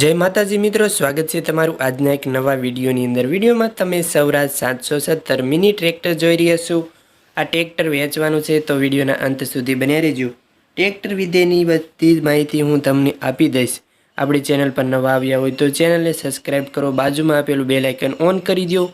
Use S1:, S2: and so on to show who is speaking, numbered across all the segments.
S1: જય માતાજી મિત્રો, સ્વાગત છે તમારું આજના એક નવા વિડીયોની અંદર. વિડીયોમાં તમે સૌરાજ સાતસો સત્તર મિની ટ્રેક્ટર જોઈ રહ્યા છો. આ ટ્રેક્ટર વેચવાનું છે તો વિડીયોના અંત સુધી બન્યા રહેજો. ટ્રેક્ટર વિધેની બધી જ માહિતી હું તમને આપી દઈશ. આપણી ચેનલ પર નવા આવ્યા હોય તો ચેનલને સબસ્ક્રાઈબ કરો, બાજુમાં આપેલું બેલ આઇકન ઓન કરી દો.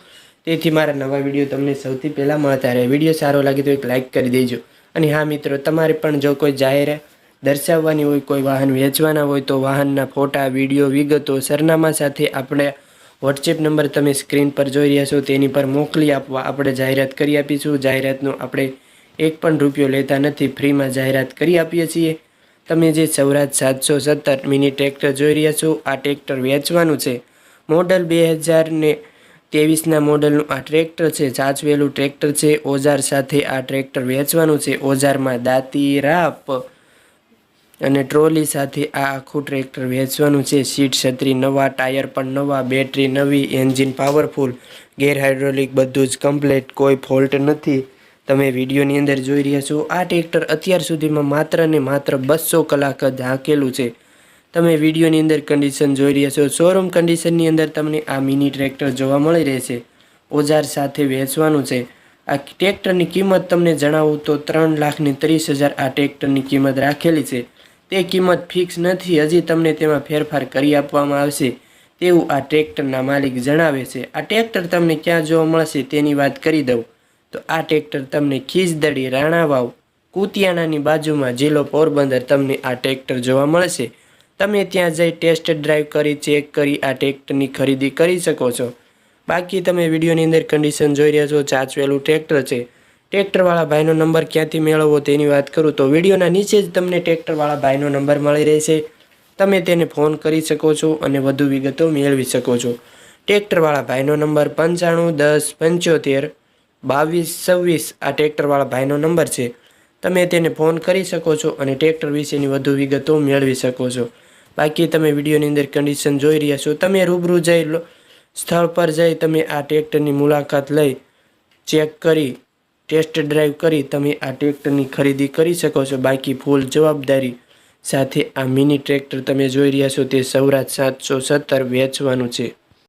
S1: તેથી મારા નવા વીડિયો તમને સૌથી પહેલાં મળતા રહે. વીડિયો સારો લાગે તો એક લાઇક કરી દેજો. અને હા મિત્રો, તમારે પણ જો કોઈ જાહેરાત દર્શાવવાની હોય, કોઈ વાહન વેચવાના હોય, તો વાહનના ફોટા, વીડિયો, વિગતો સરનામા સાથે આપણે વોટ્સએપ નંબર તમે સ્ક્રીન પર જોઈ રહ્યા છો, તેની પર મોકલી આપવા આપણે જાહેરાત કરી આપીશું. જાહેરાતનો આપણે એક પણ રૂપિયો લેતા નથી, ફ્રીમાં જાહેરાત કરી આપીએ છીએ. તમે જે સૌરાજ સાતસો સત્તર મિની ટ્રેક્ટર જોઈ રહ્યા છો, આ ટ્રેક્ટર વેચવાનું છે. મોડલ બે હજાર ને ત્રેવીસના મોડલનું આ ટ્રેક્ટર છે, સાચવેલું ટ્રેક્ટર છે. ઓઝાર સાથે આ ટ્રેક્ટર વેચવાનું છે. ઓઝારમાં દાંતી રાપ અને ટ્રોલી સાથે આ આખું ટ્રેક્ટર વેચવાનું છે. સીટ છત્રી, નવા ટાયર પણ નવા, બેટરી, નવી એન્જિન, પાવરફુલ, ગેર હાઇડ્રોલિક બધું જ કમ્પ્લેટ, કોઈ ફોલ્ટ નથી. તમે વિડીયોની અંદર જોઈ રહ્યા છો, આ ટ્રેક્ટર અત્યાર સુધીમાં માત્ર ને માત્ર બસો કલાક જ હાંકેલું છે. તમે વિડીયોની અંદર કન્ડિશન જોઈ રહ્યા છો શોરૂમ કન્ડિશનની અંદર તમને આ મિની ટ્રેક્ટર જોવા મળી રહેશે. ઓજાર સાથે વેચવાનું છે. આ ટ્રેક્ટરની કિંમત તમને જણાવું તો ત્રણ લાખની ત્રીસ હજાર આ ટ્રેક્ટરની કિંમત રાખેલી છે. તે કિંમત ફિક્સ નથી, હજી તમને તેમાં ફેરફાર કરી આપવામાં આવશે, તેવું આ ટ્રેક્ટરના માલિક જણાવે છે. આ ટ્રેક્ટર તમને ક્યાં જોવા મળશે તેની વાત કરી દઉં. તો આ ટ્રેક્ટર તમને ખીજદડી, રાણાવાવ, કુતિયાણાની બાજુમાં જિલ્લો પોરબંદર તમને આ ટ્રેક્ટર જોવા મળશે. તમે ત્યાં જઈ ટેસ્ટ ડ્રાઈવ કરી, ચેક કરી, આ ટ્રેક્ટરની ખરીદી કરી શકો છો. બાકી તમે વિડીયોની અંદર કન્ડિશન જોઈ રહ્યા છો, ચાચવેલું ટ્રેક્ટર છે. ટ્રેક્ટરવાળા ભાઈનો નંબર ક્યાંથી મેળવવો તેની વાત કરું તો વિડીયોના નીચે જ તમને ટ્રેક્ટરવાળા ભાઈનો નંબર મળી રહેશે. તમે તેને ફોન કરી શકો છો અને વધુ વિગતો મેળવી શકો છો. ટ્રેક્ટરવાળા ભાઈનો નંબર પંચાણું, દસ, પંચોતેર, બાવીસ, છવ્વીસ આ ટ્રેક્ટરવાળા ભાઈનો નંબર છે. તમે તેને ફોન કરી શકો છો અને ટ્રેક્ટર વિશેની વધુ વિગતો મેળવી શકો છો. બાકી તમે વિડીયોની અંદર કન્ડિશન જોઈ રહ્યા છો. તમે રૂબરૂ જઈ સ્થળ પર જઈ તમે આ ટ્રેક્ટરની મુલાકાત લઈ, ચેક કરી ટેસ્ટ ડ્રાઈવ કરી તમે આ ટ્રેક્ટરની ખરીદી કરી શકો છો. બાકી ફૂલ જવાબદારી સાથે આ મિની ટ્રેક્ટર તમે જોઈ રહ્યા છો, તે સૌરાજ સાતસો સત્તર વેચવાનું છે.